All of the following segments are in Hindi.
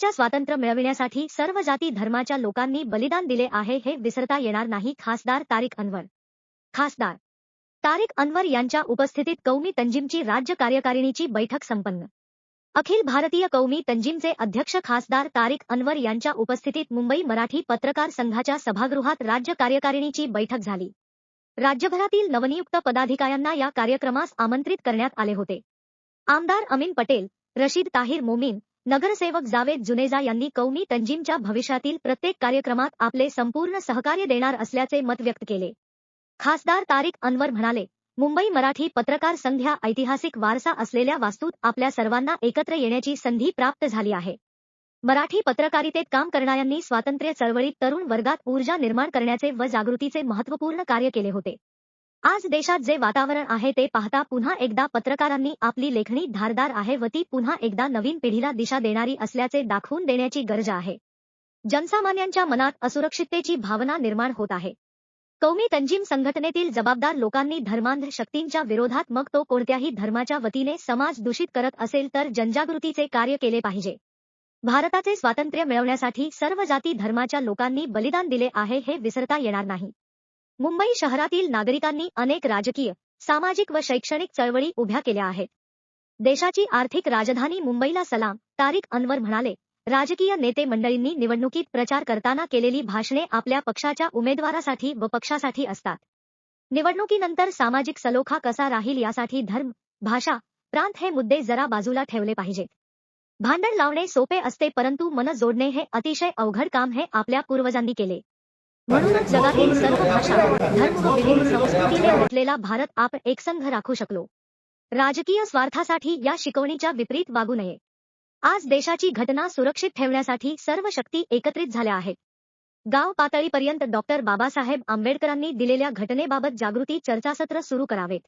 देशाच्या स्वातंत्र्य मिळविण्यासाठी सर्व जाती धर्माच्या लोकांनी बलिदान दिले आहे हे विसरता येणार नाही खासदार तारिक अनवर. खासदार तारिक अनवर यांच्या उपस्थितीत कौमी तंजीमची राज्य कार्यकारिणीची बैठक संपन्न. अखिल भारतीय कौमी तंजीमचे अध्यक्ष खासदार तारिक अनवर यांच्या उपस्थितीत मुंबई मराठी पत्रकार संघाच्या सभागृहात राज्य कार्यकारिणीची बैठक झाली. राज्यभरातील नवनियुक्त पदाधिकाऱ्यांना या कार्यक्रमास आमंत्रित करण्यात आले होते. आमदार अमीन पटेल रशीद ताहिर मोमीन नगरसेवक जावेद जुनेजा यांनी कौमी तंजीमच्या भविष्यातील प्रत्येक कार्यक्रमात आपले संपूर्ण सहकार्य देणार असल्याचे मत व्यक्त केले. खासदार तारिक अनवर म्हणाले मुंबई मराठी पत्रकार संघ ह्या ऐतिहासिक वारसा असलेल्या वास्तूत आपल्या सर्वांना एकत्र येण्याची संधी प्राप्त झाली आहे. मराठी पत्रकारितेत काम करणाऱ्यांनी स्वातंत्र्य चळवळीत तरुण वर्गात ऊर्जा निर्माण करण्याचे व जागृतीचे महत्त्वपूर्ण कार्य केले होते. आज देशात जे वातावरण आहे ते पाहता पुन्हा एकदा पत्रकारांनी आपली लेखणी धारदार आहे व ती पुन्हा एकदा नवीन पिढीला दिशा देणारी असल्याचे दाखवून देण्याची गरज आहे. जनसामान्यांच्या मनात असुरक्षिततेची भावना निर्माण होत आहे. कौमी तंजीम संघटनेतील जबाबदार लोकांनी धर्मांध शक्तींच्या विरोधात मग तो कोणत्याही धर्माच्या वतीने समाज दूषित करत असेल तर जनजागृतीचे कार्य केले पाहिजे. भारताचे स्वातंत्र्य मिळवण्यासाठी सर्व जाती धर्माच्या लोकांनी बलिदान दिले आहे हे विसरता येणार नाही. मुंबई शहरातील नागरिकांनी अनेक राजकीय, सामाजिक व शैक्षणिक चळवळी उभ्या केल्या आहेत. देशाची आर्थिक राजधानी मुंबईला सलाम, तारिक अनवर म्हणाले, राजकीय नेते मंडळींनी निवडणुकीत प्रचार करताना केलेली भाषणे आपल्या पक्षाच्या उमेदवारासाठी व पक्षासाठी असतात. निवडणुकीनंतर सामाजिक सलोखा कसा राहील यासाठी धर्म, भाषा, प्रांत हे मुद्दे जरा बाजूला ठेवले पाहिजेत. भांडण लावणे सोपे असते परंतु मन जोडणे हे अतिशय अवघड काम हे आपल्या पूर्वजांनी केले. म्हणूनच जगातील सर्व भाषा धर्म व विविध संस्कृतीने नटलेला भारत आपण एकसंघ राखू शकलो. राजकीय स्वार्थासाठी या शिकवणीच्या विपरीत वागू नये. आज देशाची घटना सुरक्षित ठेवण्यासाठी सर्व शक्ती एकत्रित झाल्या आहेत. गाव पातळीपर्यंत डॉक्टर बाबासाहेब आंबेडकरांनी दिलेल्या घटनेबाबत जागृती चर्चासत्र सुरू करावेत.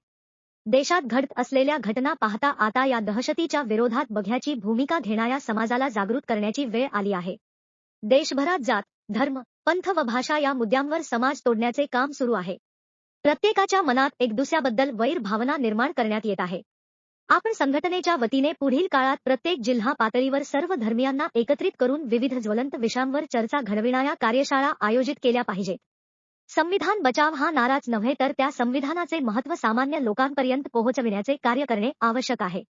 देशात घडत असलेल्या घटना पाहता आता या दहशतीच्या विरोधात बघ्याची भूमिका घेणाऱ्या समाजाला जागृत करण्याची वेळ आली आहे. देशभरात जात धर्म पंथ व भाषा या मुद्द्यांवर समाज तोडण्याचे काम सुरू आहे. प्रत्येकाच्या मनात एक दुसऱ्याबद्दल वैर भावना निर्माण करण्यात येत आहे. आपण संघटनेच्या वतीने पुढील काळात प्रत्येक जिल्हा पातळीवर सर्व धर्मियांना एकत्रित करून विविध ज्वलंत विषयांवर चर्चा घडविणाऱ्या कार्यशाळा आयोजित केल्या पाहिजेत. संविधान बचाव हा नाराच नव्हे तर त्या संविधानाचे महत्त्व सामान्य लोकांपर्यंत पोहोचविण्याचे कार्य करणे आवश्यक आहे.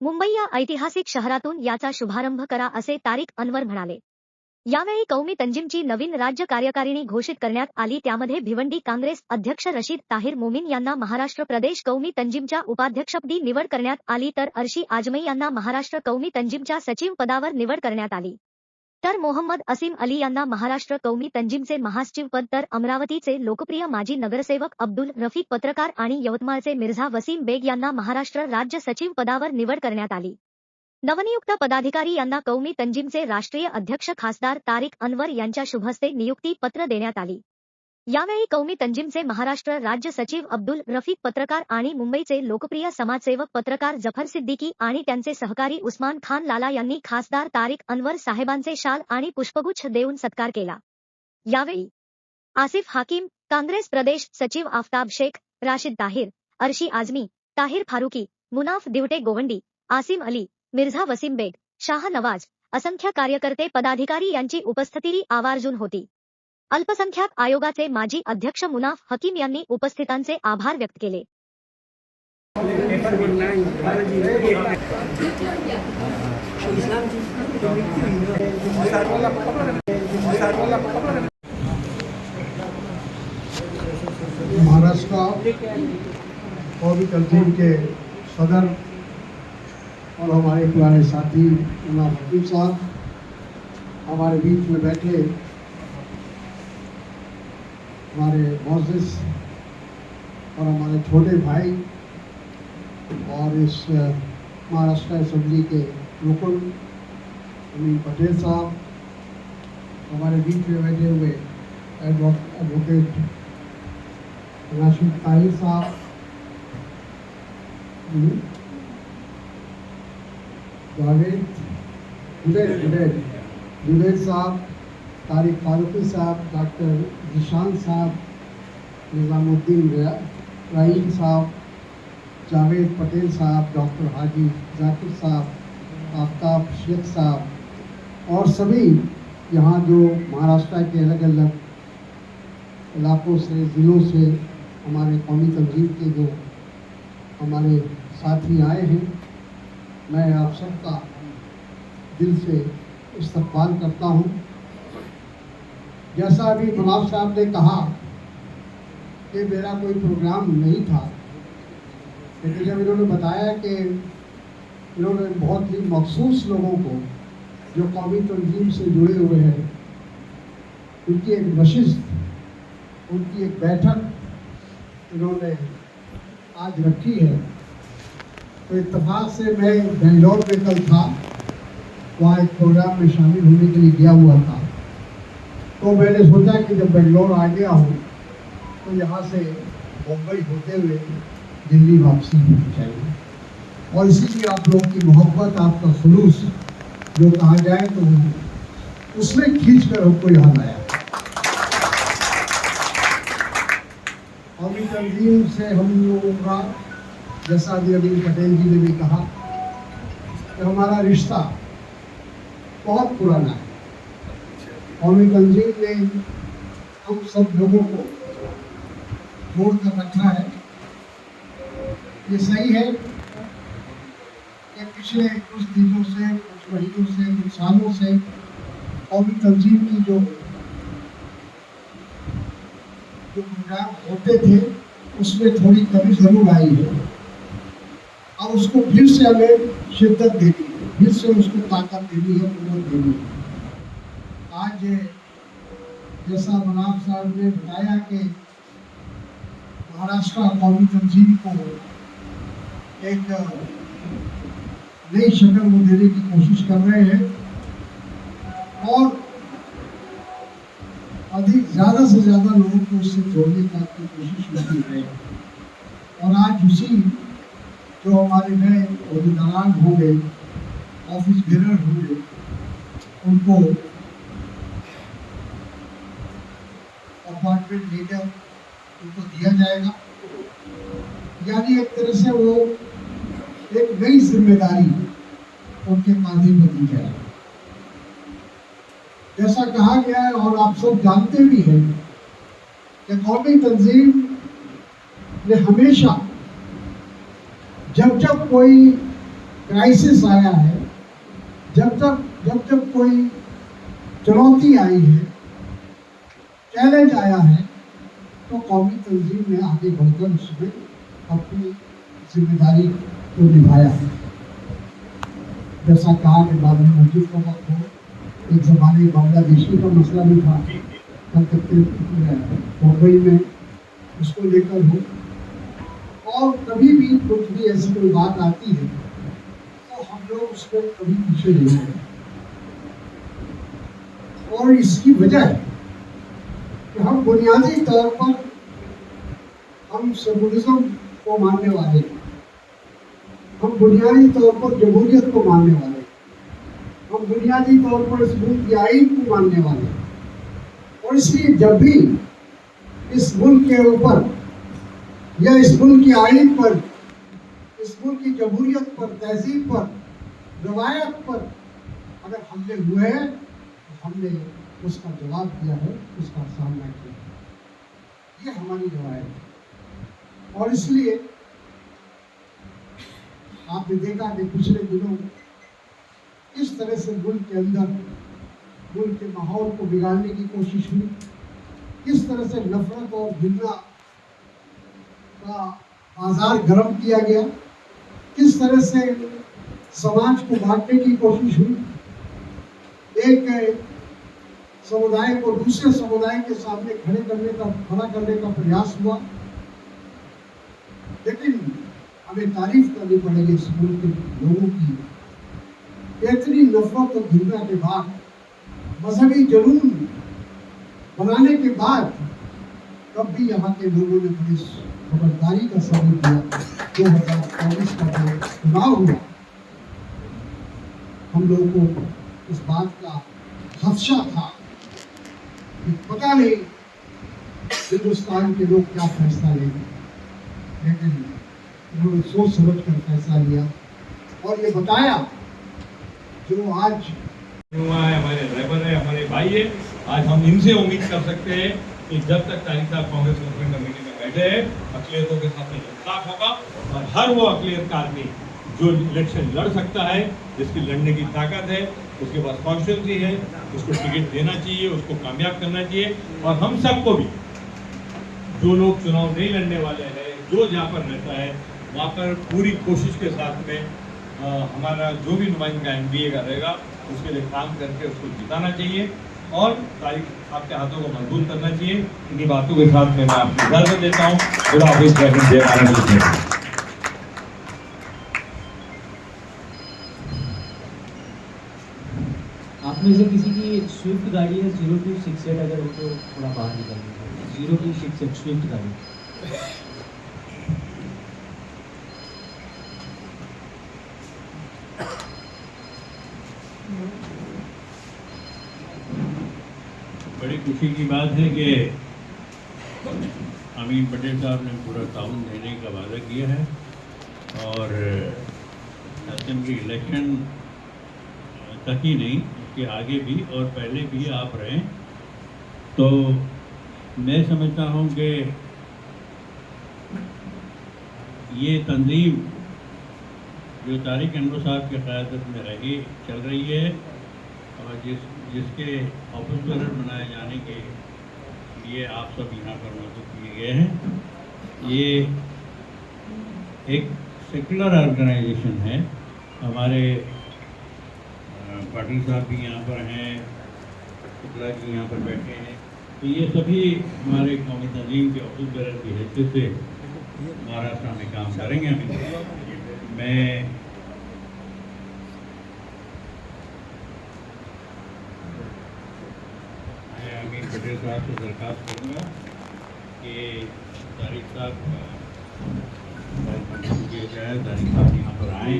मुंबई या ऐतिहासिक शहरातून याचा शुभारंभ करा असे तारीख अनवर म्हणाले. यावेळी कौमी तंजीमची नवीन राज्य कार्यकारिणी घोषित करण्यात आली. त्यामध्ये भिवंडी काँग्रेस अध्यक्ष रशीद ताहिर मोमीन यांना महाराष्ट्र प्रदेश कौमी तंजीमच्या उपाध्यक्षपदी निवड करण्यात आली तर अर्शी आजमई यांना महाराष्ट्र कौमी तंजीमच्या सचिव पदावर निवड करण्यात आली. तर मोहम्मद असीम अली यांना महाराष्ट्र कौमी तंजीमचे महासचिव पद तर अमरावतीचे लोकप्रिय माजी नगरसेवक अब्दुल रफीक पत्रकार आणि यवतमाळचे मिर्झा वसीम बेग यांना महाराष्ट्र राज्य सचिव पदावर निवड करण्यात आली. नवनियुक्त पदाधिकारी यांना कौमी तंजीमचे राष्ट्रीय अध्यक्ष खासदार तारिक अनवर यांच्या शुभस्ते नियुक्ती पत्र देण्यात आली. यावेळी कौमी तंजीमचे महाराष्ट्र राज्य सचिव अब्दुल रफीक पत्रकार आणि मुंबईचे लोकप्रिय समाजसेवक पत्रकार जफर सिद्दीकी आणि त्यांचे सहकारी उस्मान खान लाला यांनी खासदार तारिक अनवर साहेबांचे शाल आणि पुष्पगुच्छ देऊन सत्कार केला. यावेळी आसिफ हाकीम काँग्रेस प्रदेश सचिव आफताब शेख राशिद ताहिर अर्शी आझमी ताहिर फारुकी मुनाफ दिवटे गोवंडी आसिम अली मिर्झा वसीम बेग शाह नवाज असंख्य कार्यकर्ते पदाधिकारी यांची उपस्थिती आवर्जून होती. अल्पसंख्याक आयोगाचे माजी अध्यक्ष मुनाफ हकीम यांनी उपस्थितांचे आभार व्यक्त केले. महाराष्ट्र के सदर और हमारे पुराने साथी मुनाफ हकीम साहब हमारे बीच में बैठे। हमारे मोजिस और हमारे छोटे भाई और इस महाराष्ट्र असम्बली के रुकन अमीन पटेल साहब हमारे बीच में बैठे हुए एडवोक- एडवोकेट राशिद ताहिर साहब। जावेद जुबैर जुबैर जुबैर साहब तारिक फारूकी साहब डॉक्टर जिशान साहब निज़ामुद्दीन रहीम साहब जावेद पटेल साहब डॉक्टर हाजी जाकिर साहब आफ्ताब शेख साहब और सभी यहाँ जो महाराष्ट्र के अलग अलग इलाकों से ज़िलों से हमारे कौमी तंजीम के जो हमारे साथी आए हैं मैं आप सबका दिल से इस्तकबाल करता हूँ। जैसा अभी नवाब साहब ने कहा कि मेरा कोई प्रोग्राम नहीं था, लेकिन जब इन्होंने बताया कि इन्होंने बहुत ही मखसूस लोगों को जो कौमी तंजीम से जुड़े हुए हैं, उनकी एक नशिस्त, उनकी एक बैठक इन्होंने आज रखी है। तो इत्तेफाक से मैं बेंगलोर में कल था। वहाँ एक प्रोग्राम में शामिल होने के लिए गया हुआ था। तो मैंने सोचा कि जब बेंगलोर आ गया हूँ तो यहाँ से मुंबई होते हुए दिल्ली वापसी होनी चाहिए। और इसीलिए आप लोगों की मोहब्बत, आपका खलूस जो कहा जाए तो उसमें खींच कर हमको यहाँ लाया कौमी तंजीम से हम लोगों का जैसा अभी अभी पटेल जी ने भी कहा कि हमारा रिश्ता बहुत पुराना है। कौमी तंजीम ने हम सब लोगों को जोड़ कर रखा है। ये सही है कि पिछले कुछ दिनों से, कुछ महीनों से, कुछ सालों से कौमी तंजीम की जो जो प्रोग्राम होते थे, उसमें थोड़ी कमी ज़रूर आई है। और उसको फिर से हमें शिद्दत देनी है। फिर से उसको ताकत देनी है कुवत देनी है। आज जैसा मनाफ साहब ने बताया कि महाराष्ट्र कौमी तंजीम को एक नई शक्ल वो देने की कोशिश कर रहे हैं और अधिक ज़्यादा से ज़्यादा लोगों को उससे जोड़ने का कोशिश लगी है। और आज उसी जो हमारे नए अहदेदारान होंगे ऑफ़िस बेरर होंगे उनको अपॉइंटमेंट लीडर उनको दिया जाएगा। यानी एक तरह से वो एक नई ज़िम्मेदारी उनके कांधे पर दी जाएगी। जैसा कहा गया है और आप सब जानते भी हैं कि कौमी तंजीम ने हमेशा जब जब कोई क्राइसिस आया है, जब जब जब जब कोई चुनौती आई है चैलेंज आया है तो कौमी तंजीम ने आगे बढ़कर उसमें अपनी ज़िम्मेदारी को निभाया। है जैसा कहा कि बाबरी मस्जिद का वक्त हो एक जमाने बांग्लादेशी का मसला भी था। कलकत्ते मुंबई में, उसको लेकर हो और कभी भी कुछ भी ऐसी कोई बात आती है तो हम लोग उसको कभी पीछे नहीं हैं और इसकी वजह है कि हम बुनियादी तौर पर हम सेकुलरिज्म को मानने वाले हम बुनियादी तौर पर जमहूरियत को मानने वाले हैं। हम बुनियादी तौर पर इस मुल्क की आइन को मानने वाले हैं। और इसलिए जब भी इस मुल्क के ऊपर या इस मुल्क की आइन पर, इस मुल्क की जमहूरियत पर, तहजीब पर, रवायत पर अगर हमले हुए हैं तो हमने उसका जवाब दिया है, उसका सामना किया है। ये हमारी रवायत है। और इसलिए आपने देखा कि पिछले दिनों इस तरह से मुल्क के अंदर, मुल्क के माहौल को बिगाड़ने की कोशिश हुई। किस तरह से नफरत और घृणा का बाज़ार गर्म किया गया। किस तरह से समाज को बांटने की कोशिश हुई? एक समुदाय को दूसरे समुदाय के सामने खड़े करने का, खड़ा करने का प्रयास हुआ। लेकिन हमें तारीफ़ करनी पड़ेगी इस मुल्क के लोगों की। इतनी नफरत और घृणा के बाद मजहबी जुनून बनाने के बाद तब भी यहाँ के लोगों ने बड़ी खबरदारी का सबूत दिया। दो हज़ार चौबीस का जो चुनाव हुआ, हम लोगों को इस बात का खदशा था कि पता नहीं हिंदुस्तान के लोग क्या फैसला लेंगे लेकिन उन्होंने सोच समझ कर फैसला लिया और ये बताया, जो आज हुआ है, हमारे ड्राइवर है, हमारे भाई है, आज हम इनसे उम्मीद कर सकते हैं कि जब तक तारिक साहब कांग्रेस कमेटी में बैठे अकलियतों के साथ इंसाफ होगा और हर वो अकलियत का आदमी जो इलेक्शन लड़ सकता है जिसकी लड़ने की ताकत है उसके पास कॉन्स्टिट्यूंसी है उसको टिकट देना चाहिए उसको कामयाब करना चाहिए और हम सबको भी जो लोग चुनाव नहीं लड़ने वाले हैं जो जहाँ पर रहता है वहाँ पर पूरी कोशिश के साथ में अ, हमारा जो भी नुमाइंदा एन का रहेगा उसके लिए काम करके उसको जिताना चाहिए। और तारीख आपके हाथों को मज़बूत करना चाहिए। इन्हीं बातों के साथ में आपको इजाज़त देता हूँ। खुदा हाफिज, जय भारत आप में से किसी की स्विफ्ट गाड़ी है, ज़ीरो टू सिक्स एट, अगर उनको थोड़ा बाहर निकालिए। Zero two six eight, Swift गाड़ी। खुशी की बात है कि अमीन पटेल साहब ने पूरा ताउन देने का वादा किया है और असेंबली इलेक्शन तक ही नहीं, उसके आगे भी और पहले भी आप रहें। तो मैं समझता हूँ कि ये तंजीम जो तारिक अनवर साहब की क़्यादत में रही, चल रही है। और जिस, जिसके ऑफ़िस बनाए जाने के लिए आप सब यहाँ पर मौजूद किए गए हैं। ये एक सेकुलर ऑर्गेनाइजेशन है। हमारे पाटिल साहब भी यहाँ पर हैं, शुक्ला जी यहाँ पर बैठे हैं। तो ये सभी हमारे कौमी तंजीम के ऑफ़िस बेरर की हैसियत से महाराष्ट्र में काम करेंगे। हम मैं पटेल साहब से दरख्वास्त करूँगा कि तारिक साहब किया तारिक साहब यहाँ पर आए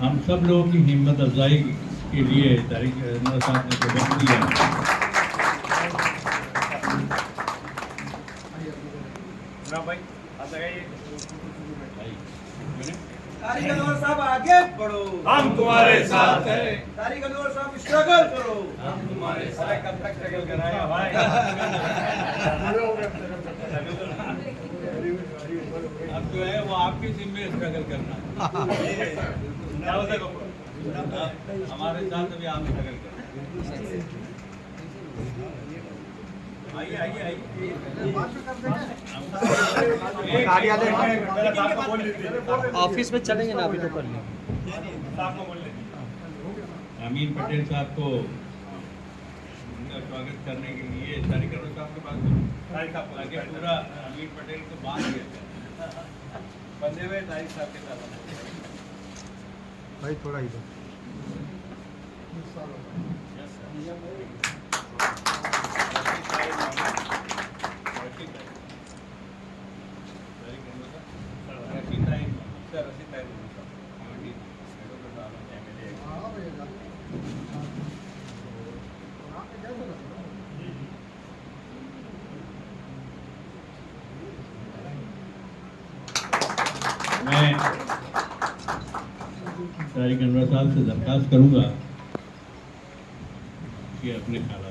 हम सब लोगों की हिम्मत अफजाई के लिए तारिक साहब ने जो वक्त दिया। भाई, मैंने तारिक अनवर साहब आगे बढ़ो। हम तुम्हारे साथ हैं। तारिक अनवर साहब स्ट्रगल करो। हम तुम्हारे साथ कब तक स्ट्रगल कराएगा भाई। अब जो है वो आपकी जिम्मे स्ट्रगल करना है। हमारे साथ अभी आप स्ट्रगल करना ऑफ़िस में चलेंगे ना अभी तो कर लेंगे। अमीन पटेल साहब को उनका स्वागत करने के लिए अनवर साहब के पास पूरा अमीन पटेल को बाँध दिया बंधे हुए साहब के साथ। भाई थोड़ा इधर। मैं तारिक अनवर साहब से दरख्वास्त करूँगा कि अपने ख्याल